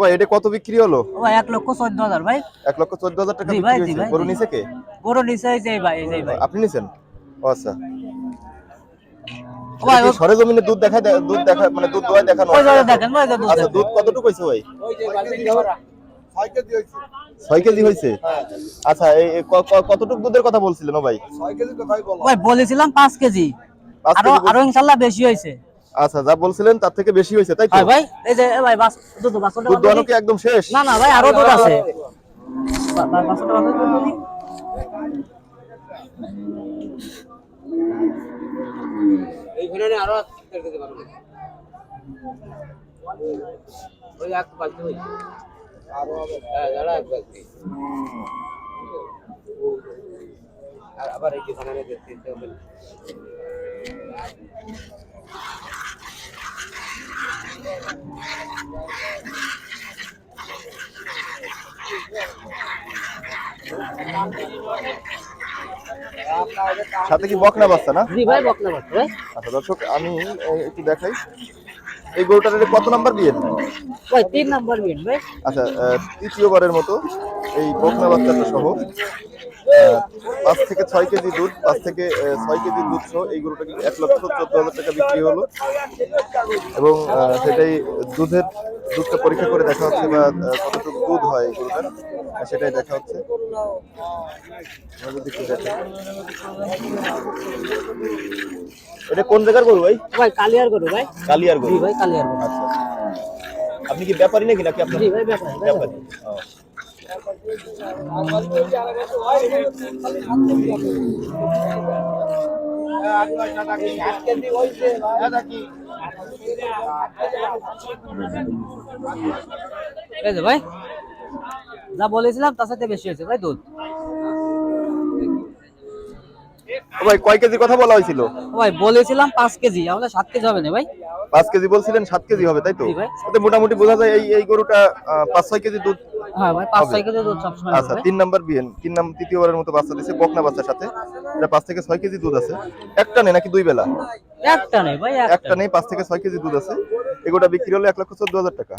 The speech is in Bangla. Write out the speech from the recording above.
ও এটা কত বিক্রি হলো? ও ভাই এক লক্ষ চোদ্দ হাজার ভাই। এক লক্ষ চোদ্দ হাজার টাকা বিক্রি হয়েছে। গরু নিছে কে? গরু এই যে ভাই এই যে ভাই। আপনি নিছেন? ও আচ্ছা। ভাই সরেজমিনে দুধ দেখা দুধ দেখা মানে দুধ দোয়ায় দেখানো ওই যে দেখেন ওই যে দুধ আচ্ছা দুধ কতটুকু হয়েছে ভাই? ছয় কেজি হয়েছে। আচ্ছা এই এই ক- ক- কতটুকু দুধের কথা বলছিলেন ও ভাই? ভাই বলেছিলাম পাঁচ কেজি। আরও কেজি আরও ইনশাল্লাহ বেশি হয়েছে। আচ্ছা যা বলছিলেন তার থেকে বেশি হয়েছে তাই তো? ভাই ভাই এই যে ভাই বাস দুধ বাসনটা দুধ কি একদম শেষ? না না ভাই আরও দুধ আছে। বা- বা- বাসনটা বাসন দুধ দিই। এইখানে আরও দিতে পারব ওই এক বালতি হয়েছে। আরও হ্যাঁ দাঁড়া এক বালতি। আর আবার এই যে বানানে দেখতে হবে সাথে কি বকনা বাচ্চা না? জি ভাই বকনা বাচ্চা ভাই। আচ্ছা দর্শক আমি একটু দেখাই। এই গরুটার কত নাম্বার বিয়ে? ভাই তিন নাম্বার বিয়ে ভাই। আচ্ছা তৃতীয়বারের মতো এই বকনা বাচ্চাটা সহ। পাঁচ থেকে ছয় কেজি দুধ পাঁচ থেকে ছয় কেজি দুধ সহ এই গরুটা কিন্তু এক লক্ষ চোদ্দ হাজার টাকা বিক্রি হলো। এবং সেটাই দুধের দুধটা পরীক্ষা করে দেখা হচ্ছে বা কতটুকু দুধ হয় এই গরুটার আহ, সেটাই দেখা হচ্ছে। এটা কোন জায়গার গরু ভাই? ভাই কালিয়ার গরু ভাই। কালিয়ার গরু। ভাই কালিয়ার গরু। আচ্ছা। আপনি কি ব্যাপারী নাকি নাকি আপনার ব্যাপার ব্যাপারী। ভাই যা বলেছিলাম তার সাথে বেশি হয়েছে ভাই দুধ। ভাই কয় কেজি কথা বলা হয়েছিল? ভাই বলেছিলাম পাঁচ কেজি আমাদের সাত কেজি হবে না ভাই? পাঁচ কেজি বলছিলেন সাত কেজি হবে তাই তো? ভাই। মোটামুটি বোঝা যায় এই এই গরুটা পাঁচ ছয় কেজি দুধ হ্যাঁ। কেজি দুধ সবসময় আচ্ছা তিন নাম্বার বিয়েন তিন নাম তৃতীয়বারের মতো বাচ্চা দিছে বকনা বাচ্চার সাথে। এটা পাঁচ থেকে ছয় কেজি দুধ আছে। একটা নেই নাকি দুই বেলা? একটা নেই ভাই একটা নেই পাঁচ থেকে ছয় কেজি দুধ আছে। এগুলো বিক্রি হলো এক লক্ষ চোদ্দ হাজার টাকা।